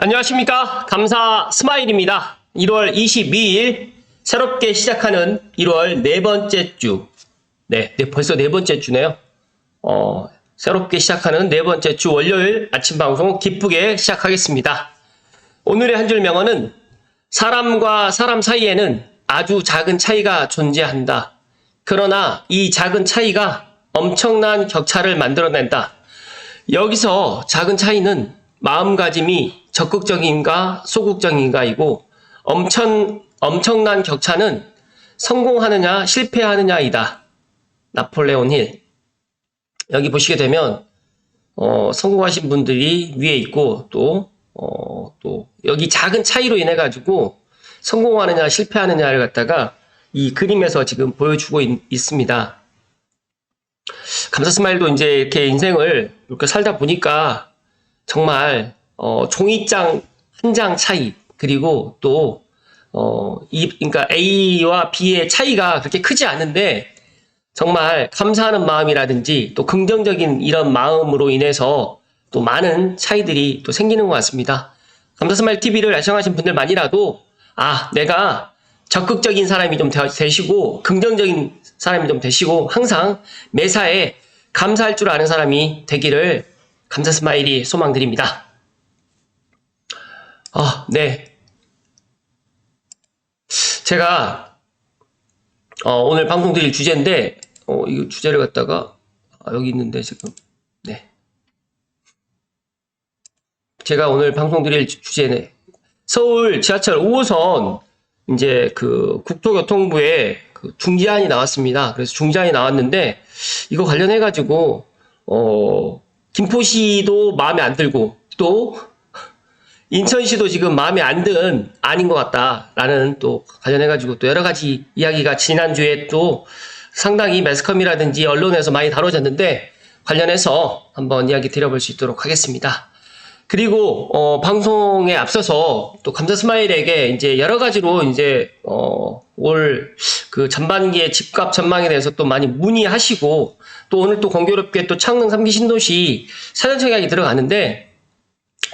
안녕하십니까. 감사 스마일입니다. 1월 22일 새롭게 시작하는 1월 네 번째 주. 네, 네, 벌써 네 번째 주네요. 어, 새롭게 시작하는 네 번째 주 월요일 아침 방송 기쁘게 시작하겠습니다. 오늘의 한 줄 명언은 사람과 사람 사이에는 아주 작은 차이가 존재한다. 그러나 이 작은 차이가 엄청난 격차를 만들어낸다. 여기서 작은 차이는 마음가짐이 적극적인가 소극적인가이고 엄청, 엄청난 격차는 성공하느냐 실패하느냐이다. 나폴레온 힐. 여기 보시게 되면 어, 성공하신 분들이 위에 있고 또, 어, 또 여기 작은 차이로 인해 가지고 성공하느냐 실패하느냐를 갖다가 이 그림에서 지금 보여주고 있, 있습니다. 감사 스마일도 이제 이렇게 인생을 이렇게 살다 보니까 정말 어, 종이장 한 장 차이 그리고 또 어, 이 그러니까 A와 B의 차이가 그렇게 크지 않은데 정말 감사하는 마음이라든지 또 긍정적인 이런 마음으로 인해서 또 많은 차이들이 또 생기는 것 같습니다. 감사 스마일 TV를 애청하신 분들만이라도 아 내가 적극적인 사람이 좀 되- 되시고 긍정적인 사람이 좀 되시고 항상 매사에 감사할 줄 아는 사람이 되기를 감사 스마일이 소망드립니다. 아, 네. 제가 어, 오늘 방송 드릴 주제인데 어, 이 주제를 갖다가 아, 여기 있는데 지금 네. 제가 오늘 방송 드릴 주- 주제는 서울 지하철 5호선 이제 그 국토교통부에 그 중지안이 나왔습니다. 그래서 중지안이 나왔는데 이거 관련해 가지고 어 김포시도 마음에 안 들고 또 인천시도 지금 마음에 안 든 아닌 것 같다라는 또 관련해 가지고 또 여러 가지 이야기가 지난주에 또 상당히 매스컴이라든지 언론에서 많이 다뤄졌는데 관련해서 한번 이야기 드려볼 수 있도록 하겠습니다. 그리고 어, 방송에 앞서서 또 감사 스마일에게 이제 여러 가지로 이제 어, 올 그 전반기의 집값 전망에 대해서 또 많이 문의하시고 또 오늘 또 공교롭게 또 창릉 3기 신도시 사전 청약이 들어가는데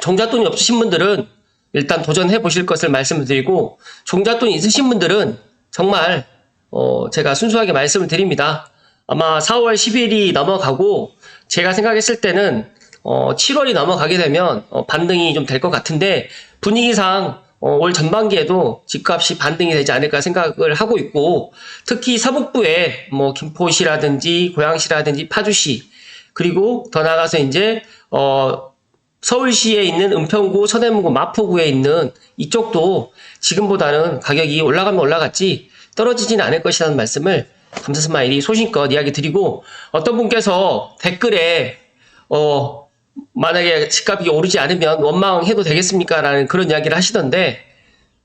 종잣돈이 없으신 분들은 일단 도전해 보실 것을 말씀을 드리고 종잣돈이 있으신 분들은 정말 어, 제가 순수하게 말씀을 드립니다. 아마 4월 10일이 넘어가고 제가 생각했을 때는 어, 7월이 넘어가게 되면 어, 반등이 좀 될 것 같은데 분위기상 어, 올 전반기에도 집값이 반등이 되지 않을까 생각을 하고 있고 특히 서북부에 뭐 김포시라든지 고양시라든지 파주시 그리고 더 나아가서 이제 어, 서울시에 있는 은평구, 서대문구, 마포구에 있는 이쪽도 지금보다는 가격이 올라가면 올라갔지 떨어지지는 않을 것이라는 말씀을 감사 스마일이 소신껏 이야기 드리고 어떤 분께서 댓글에 어 만약에 집값이 오르지 않으면 원망해도 되겠습니까? 라는 그런 이야기를 하시던데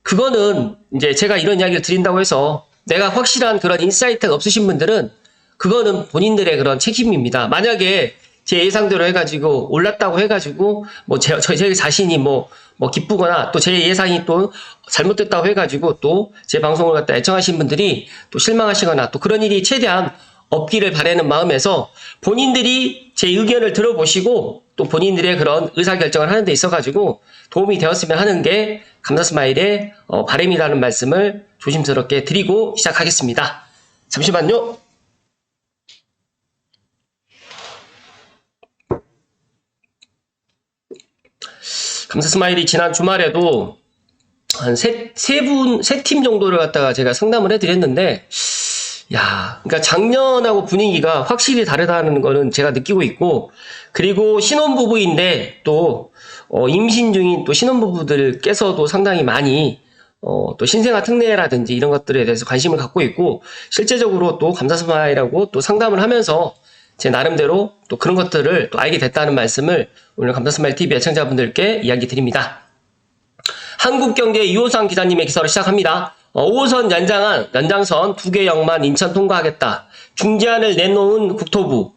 그거는 이제 제가 이런 이야기를 드린다고 해서 내가 확실한 그런 인사이트가 없으신 분들은 그거는 본인들의 그런 책임입니다. 만약에 제 예상대로 해가지고 올랐다고 해가지고 뭐 제, 저, 제 자신이 뭐, 뭐 기쁘거나 또 제 예상이 또 잘못됐다고 해가지고 또 제 방송을 갖다 애청하신 분들이 또 실망하시거나 또 그런 일이 최대한 없기를 바라는 마음에서 본인들이 제 의견을 들어보시고 또 본인들의 그런 의사결정을 하는 데 있어가지고 도움이 되었으면 하는 게 감사 스마일의 어, 바람이라는 말씀을 조심스럽게 드리고 시작하겠습니다. 잠시만요. 감사 스마일이 지난 주말에도 한 세, 세 분, 세 팀 정도를 갖다가 제가 상담을 해드렸는데, 야, 그러니까 작년하고 분위기가 확실히 다르다는 거는 제가 느끼고 있고, 그리고 신혼부부인데 또, 어, 임신 중인 또 신혼부부들께서도 상당히 많이, 어, 또 신생아 특례라든지 이런 것들에 대해서 관심을 갖고 있고, 실제적으로 또 감사스마일하고 또 상담을 하면서 제 나름대로 또 그런 것들을 또 알게 됐다는 말씀을 오늘 감사스마일 TV 애청자분들께 이야기 드립니다. 한국경제 이호상 기자님의 기사로 시작합니다. 어, 5호선 연장안, 연장선 두 개 역만 인천 통과하겠다. 중지안을 내놓은 국토부.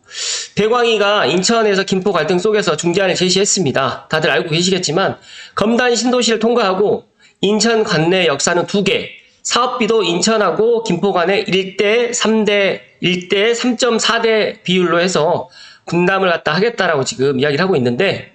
대광이가 인천에서 김포 갈등 속에서 중지안을 제시했습니다. 다들 알고 계시겠지만 검단 신도시를 통과하고 인천 관내 역사는 두 개. 사업비도 인천하고 김포 간에 1대 3대 1대 3.4대 비율로 해서 분담을 갖다 하겠다라고 지금 이야기를 하고 있는데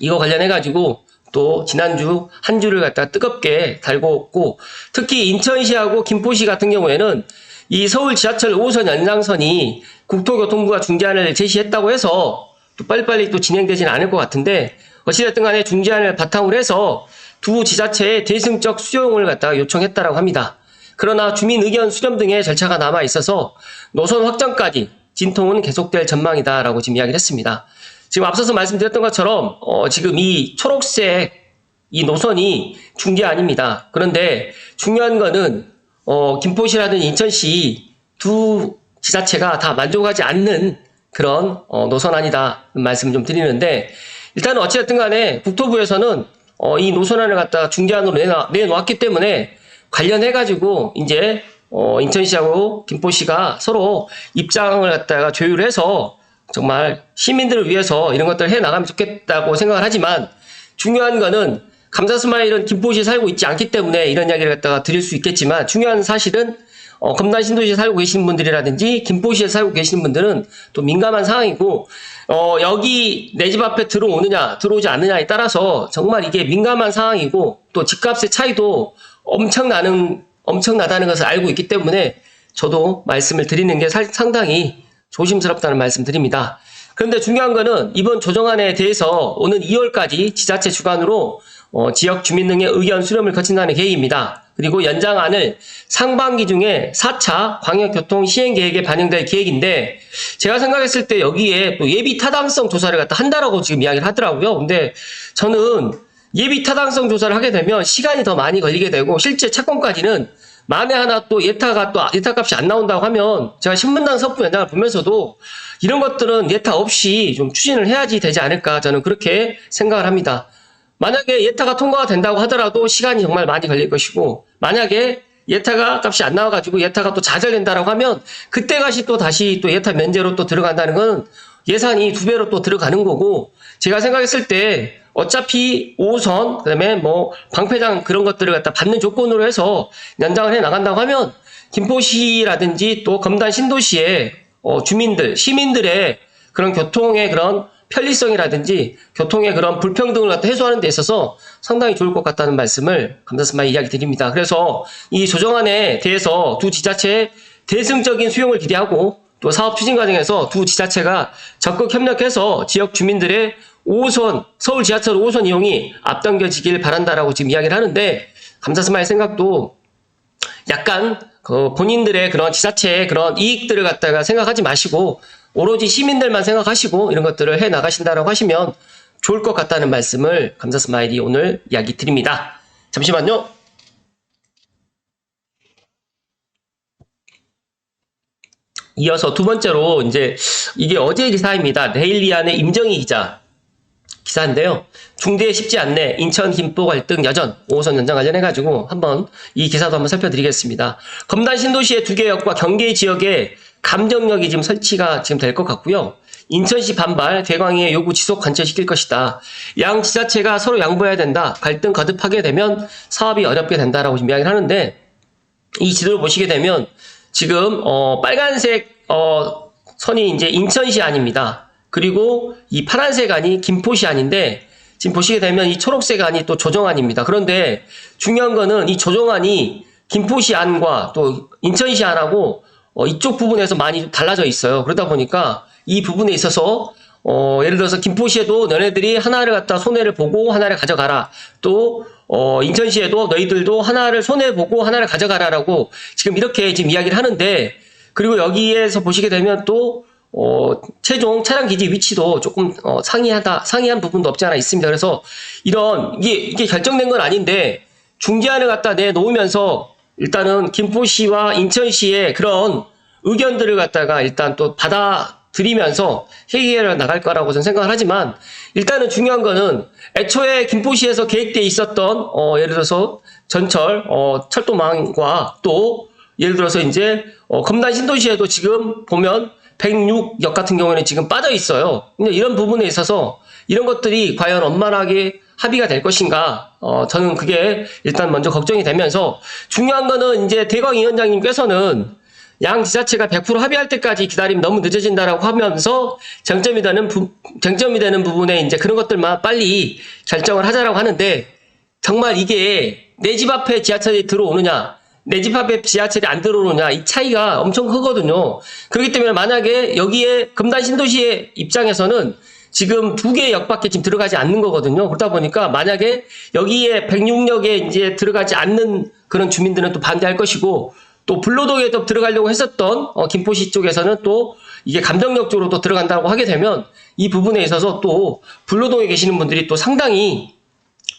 이거 관련해 가지고 또 지난주 한 주를 갖다 뜨겁게 달고있고 특히 인천시하고 김포시 같은 경우에는 이 서울 지하철 5호선 연장선이 국토교통부가 중재안을 제시했다고 해서 또 빨리빨리 또 진행되지는 않을 것 같은데 어찌됐든 간에 중재안을 바탕으로 해서 두 지자체의 대승적 수용을 갖다가 요청했다라고 합니다. 그러나 주민 의견 수렴 등의 절차가 남아 있어서 노선 확정까지 진통은 계속될 전망이다라고 지금 이야기를 했습니다. 지금 앞서서 말씀드렸던 것처럼 어, 지금 이 초록색 이 노선이 중재안입니다. 그런데 중요한 거는 어, 김포시라든 인천시 두 지자체가 다 만족하지 않는 그런 어, 노선안이다 말씀 좀 드리는데 일단은 어찌됐든 간에 국토부에서는 어, 이 노선안을 갖다가 중재안으로 내놓았기 때문에 관련해가지고 이제 어, 인천시하고 김포시가 서로 입장을 갖다가 조율해서 정말 시민들을 위해서 이런 것들을 해 나가면 좋겠다고 생각을 하지만 중요한 거는 감사 스마일은 김포시에 살고 있지 않기 때문에 이런 이야기를 갖다가 드릴 수 있겠지만 중요한 사실은 어, 검단 신도시에 살고 계시는 분들이라든지 김포시에 살고 계시는 분들은 또 민감한 상황이고 어, 여기 내 집 앞에 들어오느냐 들어오지 않느냐에 따라서 정말 이게 민감한 상황이고 또 집값의 차이도 엄청나는 엄청나다는 것을 알고 있기 때문에 저도 말씀을 드리는 게 살- 상당히 조심스럽다는 말씀 드립니다. 그런데 중요한 거는 이번 조정안에 대해서 오는 2월까지 지자체 주관으로 어, 지역 주민 등의 의견 수렴을 거친다는 계획입니다. 그리고 연장안을 상반기 중에 4차 광역교통 시행 계획에 반영될 계획인데 제가 생각했을 때 여기에 또 예비 타당성 조사를 갖다 한다라고 지금 이야기를 하더라고요. 근데 저는 예비 타당성 조사를 하게 되면 시간이 더 많이 걸리게 되고 실제 채권까지는 만에 하나 또 예타가 또 예타 값이 안 나온다고 하면 제가 신문당 서부 연장을 보면서도 이런 것들은 예타 없이 좀 추진을 해야지 되지 않을까 저는 그렇게 생각을 합니다. 만약에 예타가 통과가 된다고 하더라도 시간이 정말 많이 걸릴 것이고 만약에 예타가 값이 안 나와가지고 예타가 또 좌절된다라고 하면 그때 가시 또 다시 또 예타 면제로 또 들어간다는 건 예산이 두 배로 또 들어가는 거고 제가 생각했을 때 어차피 5선 그다음에 뭐 방패장 그런 것들을 갖다 받는 조건으로 해서 연장을 해 나간다고 하면 김포시라든지 또 검단 신도시의 어, 주민들 시민들의 그런 교통의 그런 편리성이라든지 교통의 그런 불평등을 갖다 해소하는 데 있어서 상당히 좋을 것 같다는 말씀을 감사스마 이야기 드립니다. 그래서 이 조정안에 대해서 두 지자체의 대승적인 수용을 기대하고 또 사업 추진 과정에서 두 지자체가 적극 협력해서 지역 주민들의 5호선 서울 지하철 5호선 이용이 앞당겨지길 바란다라고 지금 이야기를 하는데 감사스마의 생각도 약간 그 본인들의 그런 지자체의 그런 이익들을 갖다가 생각하지 마시고 오로지 시민들만 생각하시고 이런 것들을 해 나가신다라고 하시면 좋을 것 같다는 말씀을 감사 스마일이 오늘 이야기 드립니다. 잠시만요. 이어서 두 번째로 이제 이게 어제 기사입니다. 데일리안의 임정희 기자 기사인데요. 중대에 쉽지 않네. 인천 김포 갈등 여전 5호선 연장 관련해 가지고 한번 이 기사도 한번 살펴드리겠습니다. 검단 신도시의 두 개 역과 경계 지역에 감정력이 지금 설치가 지금 될 것 같고요. 인천시 반발, 대광의 요구 지속 관철시킬 것이다. 양 지자체가 서로 양보해야 된다. 갈등 거듭하게 되면 사업이 어렵게 된다라고 지금 이야기를 하는데 이 지도를 보시게 되면 지금 어, 빨간색 어, 선이 이제 인천시 안입니다. 그리고 이 파란색 안이 김포시 안인데 지금 보시게 되면 이 초록색 안이 또 조정안입니다. 그런데 중요한 거는 이 조정안이 김포시 안과 또 인천시 안하고 어, 이쪽 부분에서 많이 달라져 있어요. 그러다 보니까 이 부분에 있어서 어, 예를 들어서 김포시에도 너네들이 하나를 갖다 손해를 보고 하나를 가져가라. 또 어, 인천시에도 너희들도 하나를 손해 보고 하나를 가져가라라고 지금 이렇게 지금 이야기를 하는데 그리고 여기에서 보시게 되면 또 어, 최종 차량 기지 위치도 조금 어, 상이하다 상이한 부분도 없지 않아 있습니다. 그래서 이런 이게 이게 결정된 건 아닌데 중재안을 갖다 내놓으면서 일단은 김포시와 인천시의 그런 의견들을 갖다가 일단 또 받아들이면서 해결해 나갈 거라고 저는 생각을 하지만 일단은 중요한 거는 애초에 김포시에서 계획돼 있었던 어, 예를 들어서 전철 어, 철도망과 또 예를 들어서 이제 어, 검단 신도시에도 지금 보면 106역 같은 경우에는 지금 빠져 있어요. 근데 이런 부분에 있어서 이런 것들이 과연 원만하게 합의가 될 것인가? 어, 저는 그게 일단 먼저 걱정이 되면서 중요한 거는 이제 대광 위원장님께서는 양 지자체가 100% 합의할 때까지 기다리면 너무 늦어진다라고 하면서 쟁점이 되는 부, 쟁점이 되는 부분에 이제 그런 것들만 빨리 결정을 하자라고 하는데 정말 이게 내 집 앞에 지하철이 들어오느냐 내 집 앞에 지하철이 안 들어오느냐 이 차이가 엄청 크거든요. 그렇기 때문에 만약에 여기에 금단 신도시의 입장에서는 지금 두 개의 역밖에 지금 들어가지 않는 거거든요. 그러다 보니까 만약에 여기에 106역에 이제 들어가지 않는 그런 주민들은 또 반대할 것이고 또 불로동에 또 들어가려고 했었던 어, 김포시 쪽에서는 또 이게 감정역 쪽으로 또 들어간다고 하게 되면 이 부분에 있어서 또 불로동에 계시는 분들이 또 상당히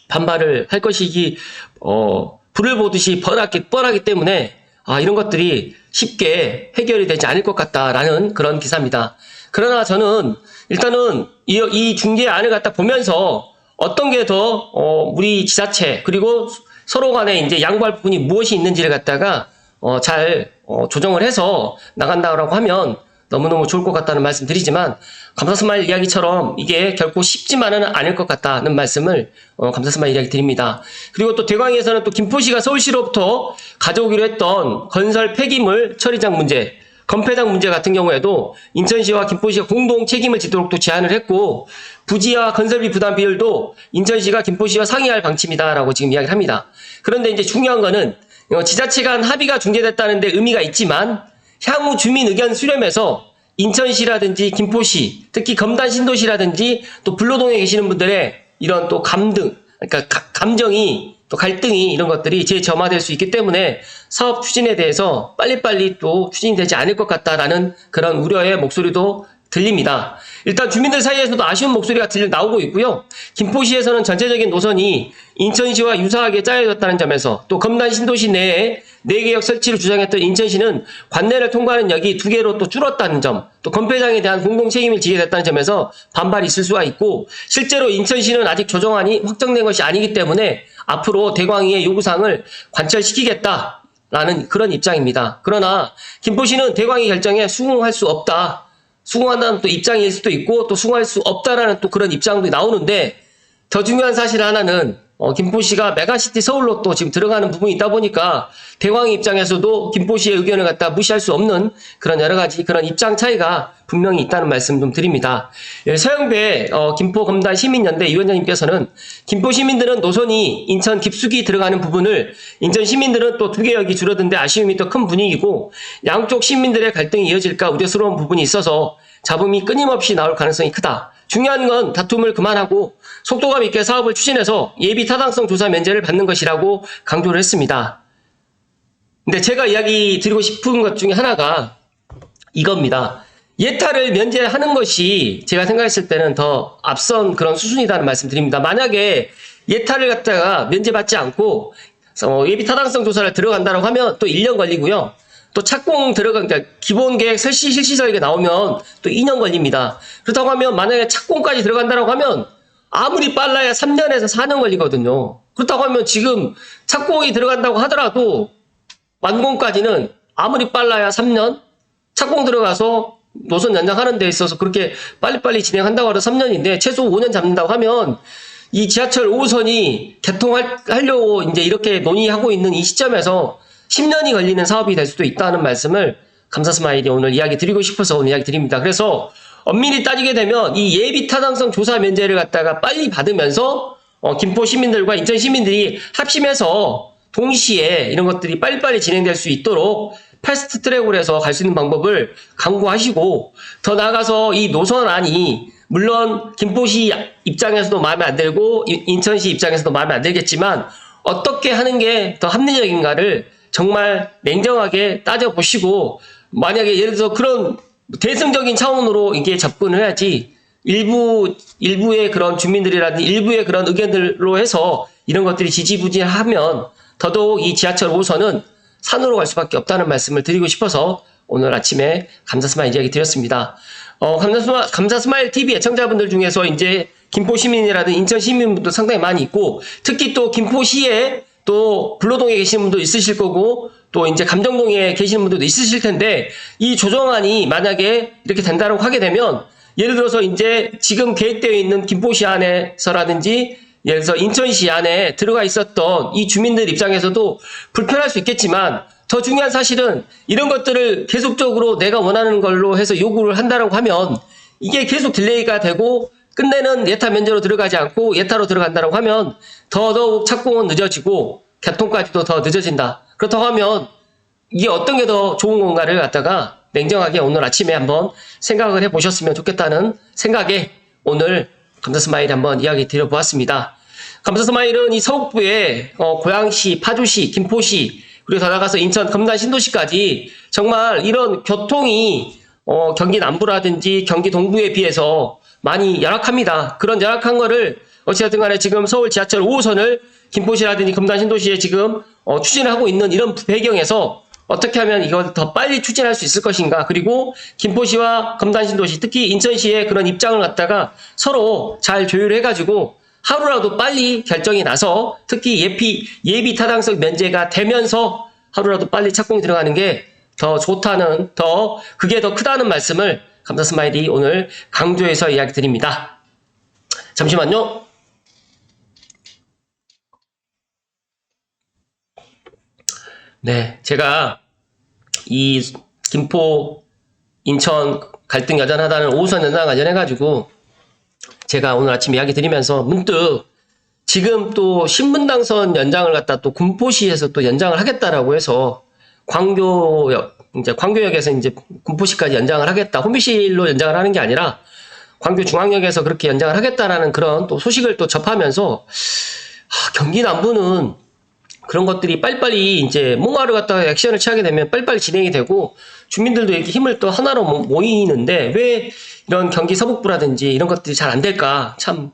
반발을 할 것이기 어 불을 보듯이 뻔하기 뻔하기 때문에 아 이런 것들이 쉽게 해결이 되지 않을 것 같다라는 그런 기사입니다. 그러나 저는 일단은 이, 이 중재안을 갖다 보면서 어떤 게더 어, 우리 지자체 그리고 서로 간에 이제 양보할 부분이 무엇이 있는지를 갖다가 어, 잘 어, 조정을 해서 나간다고 하면 너무너무 좋을 것 같다는 말씀 드리지만 감사스마일 이야기처럼 이게 결코 쉽지만은 않을 것 같다는 말씀을 어, 감사스마일 이야기 드립니다. 그리고 또 대광에서는 또 김포시가 서울시로부터 가져오기로 했던 건설 폐기물 처리장 문제 건폐장 문제 같은 경우에도 인천시와 김포시가 공동 책임을 지도록 또 제안을 했고 부지와 건설비 부담 비율도 인천시가 김포시와 상의할 방침이다라고 지금 이야기를 합니다. 그런데 이제 중요한 거는 어, 지자체 간 합의가 중재됐다는데 의미가 있지만 향후 주민 의견 수렴에서 인천시라든지 김포시, 특히 검단 신도시라든지 또 불로동에 계시는 분들의 이런 또 감등, 그러니까 가- 감정이 또 갈등이 이런 것들이 재점화될 수 있기 때문에 사업 추진에 대해서 빨리빨리 또 추진이 되지 않을 것 같다라는 그런 우려의 목소리도 들립니다. 일단 주민들 사이에서도 아쉬운 목소리가 들 나오고 있고요. 김포시에서는 전체적인 노선이 인천시와 유사하게 짜여졌다는 점에서 또 검단 신도시 내에 4개역 설치를 주장했던 인천시는 관내를 통과하는 역이 2개로 또 줄었다는 점, 또 건폐장에 대한 공동 책임을 지게 됐다는 점에서 반발이 있을 수가 있고 실제로 인천시는 아직 조정안이 확정된 것이 아니기 때문에 앞으로 대광위의 요구사항을 관철시키겠다라는 그런 입장입니다. 그러나 김포시는 대광위 결정에 수긍할 수 없다. 수긍한다는 또 입장일 수도 있고 또 수긍할 수 없다라는 또 그런 입장도 나오는데 더 중요한 사실 하나는 어, 김포시가 메가시티 서울로 또 지금 들어가는 부분이 있다 보니까 대광 입장에서도 김포시의 의견을 갖다 무시할 수 없는 그런 여러 가지 그런 입장 차이가 분명히 있다는 말씀 좀 드립니다. 예, 서영배 어, 김포 검단 시민연대 위원장님께서는 김포 시민들은 노선이 인천 깊숙이 들어가는 부분을 인천 시민들은 또 두 개역이 줄어든데 아쉬움이 더 큰 분위기고 양쪽 시민들의 갈등이 이어질까 우려스러운 부분이 있어서 잡음이 끊임없이 나올 가능성이 크다. 중요한 건 다툼을 그만하고 속도감 있게 사업을 추진해서 예비 타당성 조사 면제를 받는 것이라고 강조를 했습니다. 근데 제가 이야기 드리고 싶은 것 중에 하나가 이겁니다. 예타를 면제하는 것이 제가 생각했을 때는 더 앞선 그런 수순이라는 말씀 드립니다. 만약에 예타를 갖다가 면제받지 않고 어, 예비 타당성 조사를 들어간다고 하면 또 1년 걸리고요. 또 착공 들어간 그러니까 기본 계획 실시 설계 나오면 또 2년 걸립니다. 그렇다고 하면 만약에 착공까지 들어간다고 하면 아무리 빨라야 3년에서 4년 걸리거든요. 그렇다고 하면 지금 착공이 들어간다고 하더라도 완공까지는 아무리 빨라야 3년, 착공 들어가서 노선 연장하는 데 있어서 그렇게 빨리빨리 진행한다고 하면 3년인데 최소 5년 잡는다고 하면 이 지하철 5호선이 개통하려고 이제 이렇게 논의하고 있는 이 시점에서 10년이 걸리는 사업이 될 수도 있다는 말씀을 감사 스마일이 오늘 이야기 드리고 싶어서 오늘 이야기 드립니다. 그래서 엄밀히 따지게 되면 이 예비 타당성 조사 면제를 갖다가 빨리 받으면서 어, 김포 시민들과 인천 시민들이 합심해서 동시에 이런 것들이 빨리빨리 진행될 수 있도록 패스트 트랙으로 해서 갈 수 있는 방법을 강구하시고 더 나아가서 이 노선안이 물론 김포시 입장에서도 마음에 안 들고 인- 인천시 입장에서도 마음에 안 들겠지만 어떻게 하는 게 더 합리적인가를 정말 냉정하게 따져보시고 만약에 예를 들어서 그런 대승적인 차원으로 이게 접근을 해야지 일부 일부의 그런 주민들이라든지 일부의 그런 의견들로 해서 이런 것들이 지지부진하면 더더욱 이 지하철 5호선은 산으로 갈 수밖에 없다는 말씀을 드리고 싶어서 오늘 아침에 감사 스마일 이야기 드렸습니다. 어, 감사 스마, 감사 스마일 TV 애청자분들 중에서 이제 김포 시민이라든 인천 시민분도 상당히 많이 있고 특히 또 김포시에 또 불로동에 계시는 분도 있으실 거고 또 이제 감정동에 계시는 분들도 있으실 텐데 이 조정안이 만약에 이렇게 된다고 하게 되면 예를 들어서 이제 지금 계획되어 있는 김포시 안에서라든지 예를 들어서 인천시 안에 들어가 있었던 이 주민들 입장에서도 불편할 수 있겠지만 더 중요한 사실은 이런 것들을 계속적으로 내가 원하는 걸로 해서 요구를 한다라고 하면 이게 계속 딜레이가 되고 끝내는 예타 면제로 들어가지 않고 예타로 들어간다라고 하면 더더욱 착공은 늦어지고 개통까지도 더 늦어진다. 그렇다고 하면 이게 어떤 게 더 좋은 건가를 갖다가 냉정하게 오늘 아침에 한번 생각을 해 보셨으면 좋겠다는 생각에 오늘 감사 스마일 한번 이야기 드려보았습니다. 감사 스마일은 이 서북부에 어, 고양시, 파주시, 김포시 그리고 더 나가서 인천, 금산, 신도시까지 정말 이런 교통이 어, 경기 남부라든지 경기 동부에 비해서 많이 열악합니다. 그런 열악한 거를 어찌됐든 간에 지금 서울 지하철 5호선을 김포시라든지 금산, 신도시에 지금 어, 추진을 하고 있는 이런 배경에서 어떻게 하면 이걸 더 빨리 추진할 수 있을 것인가. 그리고 김포시와 금산신도시, 특히 인천시의 그런 입장을 갖다가 서로 잘 조율해 가지고 하루라도 빨리 결정이 나서 특히 예비, 예비 타당성 면제가 되면서 하루라도 빨리 착공이 들어가는 게 더 좋다는, 더, 그게 더 크다는 말씀을 감사 스마일이 오늘 강조해서 이야기 드립니다. 잠시만요. 네, 제가 이 김포 인천 갈등 여전하다는 5호선 연장 관련해가지고 제가 오늘 아침 이야기 드리면서 문득 지금 또 신분 당선 연장을 갖다 또 군포시에서 또 연장을 하겠다라고 해서 광교역 이제 광교역에서 이제 군포시까지 연장을 하겠다 호미실로 연장을 하는 게 아니라 광교 중앙역에서 그렇게 연장을 하겠다라는 그런 또 소식을 또 접하면서 아, 경기 남부는 그런 것들이 빨리빨리 이제 뭔가를 갖다가 액션을 취하게 되면 빨리빨리 진행이 되고 주민들도 이렇게 힘을 또 하나로 모- 모이는데 왜 이런 경기 서북부라든지 이런 것들이 잘 안 될까 참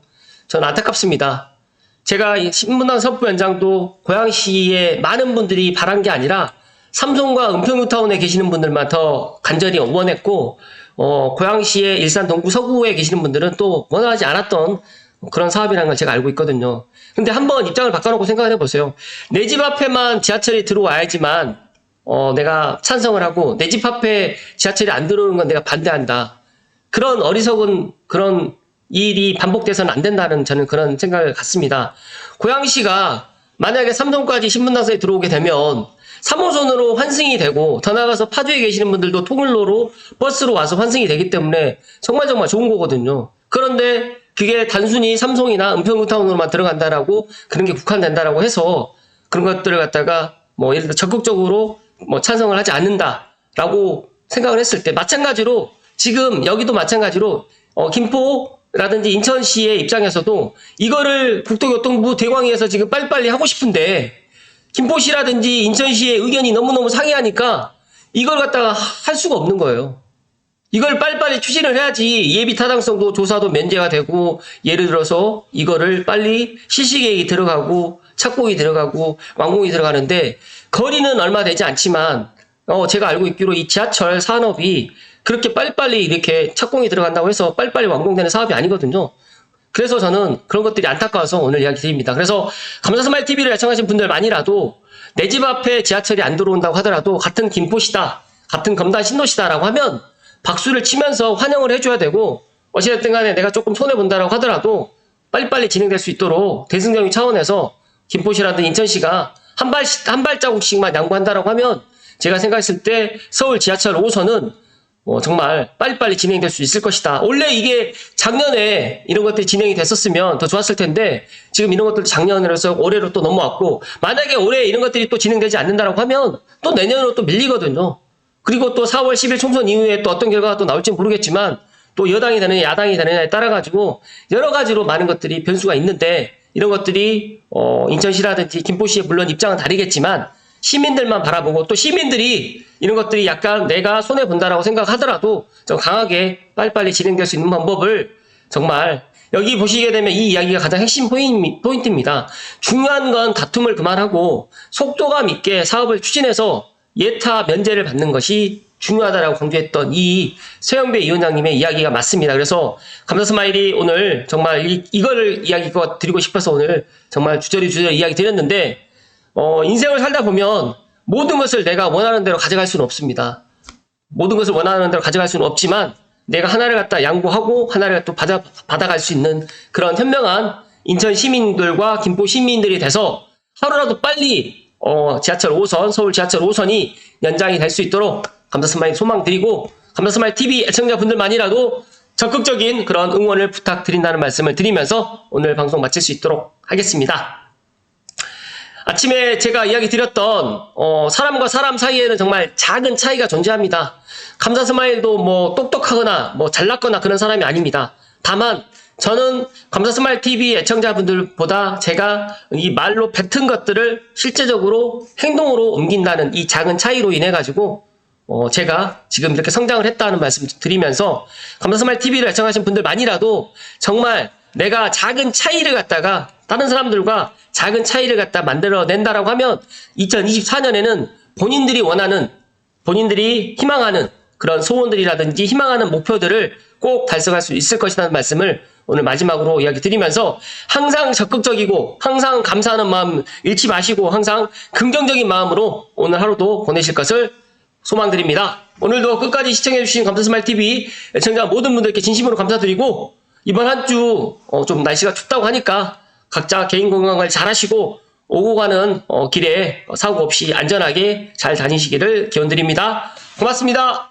저는 안타깝습니다. 제가 이 신문당 서부 연장도 고양시에 많은 분들이 바란 게 아니라 삼성과 은평뉴타운에 계시는 분들만 더 간절히 원했고 어, 고양시의 일산 동구 서구에 계시는 분들은 또 원하지 않았던 그런 사업이라는 걸 제가 알고 있거든요. 근데 한번 입장을 바꿔놓고 생각을 해보세요. 내 집 앞에만 지하철이 들어와야지만 어, 내가 찬성을 하고 내 집 앞에 지하철이 안 들어오는 건 내가 반대한다. 그런 어리석은 그런 일이 반복돼서는 안 된다는 저는 그런 생각을 갖습니다. 고양시가 만약에 삼성까지 신분당선에 들어오게 되면 3호선으로 환승이 되고 더 나아가서 파주에 계시는 분들도 통일로로 버스로 와서 환승이 되기 때문에 정말 정말 좋은 거거든요. 그런데 그게 단순히 삼성이나 은평구타운으로만 들어간다라고 그런 게 국한된다라고 해서 그런 것들을 갖다가 뭐 예를 들어 적극적으로 뭐 찬성을 하지 않는다라고 생각을 했을 때 마찬가지로 지금 여기도 마찬가지로 어, 김포 라든지 인천시의 입장에서도 이거를 국토교통부 대광위에서 지금 빨리빨리 하고 싶은데 김포시라든지 인천시의 의견이 너무너무 상이하니까 이걸 갖다가 할 수가 없는 거예요. 이걸 빨리빨리 추진을 해야지 예비 타당성도 조사도 면제가 되고 예를 들어서 이거를 빨리 실시계획이 들어가고 착공이 들어가고 완공이 들어가는데 거리는 얼마 되지 않지만 어 제가 알고 있기로 이 지하철 산업이 그렇게 빨리빨리 이렇게 착공이 들어간다고 해서 빨리빨리 완공되는 사업이 아니거든요. 그래서 저는 그런 것들이 안타까워서 오늘 이야기 드립니다. 그래서 감사스마일 TV를 애청하신 분들만이라도 내 집 앞에 지하철이 안 들어온다고 하더라도 같은 김포시다, 같은 검단 신도시다라고 하면 박수를 치면서 환영을 해줘야 되고 어찌됐든 간에 내가 조금 손해본다라고 하더라도 빨리빨리 진행될 수 있도록 대승적인 차원에서 김포시라든지 인천시가 한 발, 한 발자국씩만 양보한다라고 하면 제가 생각했을 때 서울 지하철 5호선은 어, 정말 빨리빨리 진행될 수 있을 것이다. 원래 이게 작년에 이런 것들이 진행이 됐었으면 더 좋았을 텐데 지금 이런 것들도 작년으로서 올해로 또 넘어왔고 만약에 올해 이런 것들이 또 진행되지 않는다라고 하면 또 내년으로 또 밀리거든요. 그리고 또 4월 10일 총선 이후에 또 어떤 결과가 또 나올지 모르겠지만 또 여당이 되느냐 야당이 되느냐에 따라 가지고 여러 가지로 많은 것들이 변수가 있는데 이런 것들이 어, 인천시라든지 김포시의 물론 입장은 다르겠지만 시민들만 바라보고 또 시민들이 이런 것들이 약간 내가 손해 본다라고 생각하더라도 좀 강하게 빨리빨리 진행될 수 있는 방법을 정말 여기 보시게 되면 이 이야기가 가장 핵심 포인- 포인트입니다. 중요한 건 다툼을 그만하고 속도감 있게 사업을 추진해서 예타 면제를 받는 것이 중요하다라고 강조했던 이 서영배 위원장님의 이야기가 맞습니다. 그래서 감사 스마일이 오늘 정말 이, 이거를 이야기 드리고 싶어서 오늘 정말 주저리 주저리 이야기 드렸는데 어, 인생을 살다 보면 모든 것을 내가 원하는 대로 가져갈 수는 없습니다. 모든 것을 원하는 대로 가져갈 수는 없지만 내가 하나를 갖다 양보하고 하나를 또 받아, 받아갈 수 있는 그런 현명한 인천 시민들과 김포 시민들이 돼서 하루라도 빨리 어, 지하철 5선, 서울 지하철 5선이 연장이 될 수 있도록 감사스마일 소망 드리고 감사스마일 TV 애청자분들만이라도 적극적인 그런 응원을 부탁드린다는 말씀을 드리면서 오늘 방송 마칠 수 있도록 하겠습니다. 아침에 제가 이야기 드렸던 어, 사람과 사람 사이에는 정말 작은 차이가 존재합니다. 감사 스마일도 뭐 똑똑하거나 뭐 잘났거나 그런 사람이 아닙니다. 다만 저는 감사 스마일 TV 애청자분들보다 제가 이 말로 뱉은 것들을 실제적으로 행동으로 옮긴다는 이 작은 차이로 인해 가지고 어, 제가 지금 이렇게 성장을 했다는 말씀 드리면서 감사스마일 TV를 애청하신 분들만이라도 정말 내가 작은 차이를 갖다가 다른 사람들과 작은 차이를 갖다 만들어낸다라고 하면 2024년에는 본인들이 원하는 본인들이 희망하는 그런 소원들이라든지 희망하는 목표들을 꼭 달성할 수 있을 것이라는 말씀을 오늘 마지막으로 이야기 드리면서 항상 적극적이고 항상 감사하는 마음 잃지 마시고 항상 긍정적인 마음으로 오늘 하루도 보내실 것을 소망드립니다. 오늘도 끝까지 시청해주신 감사스마일TV 애청자 모든 분들께 진심으로 감사드리고 이번 한 주 좀 날씨가 춥다고 하니까 각자 개인 건강을 잘 하시고 오고 가는 어, 길에 사고 없이 안전하게 잘 다니시기를 기원드립니다. 고맙습니다.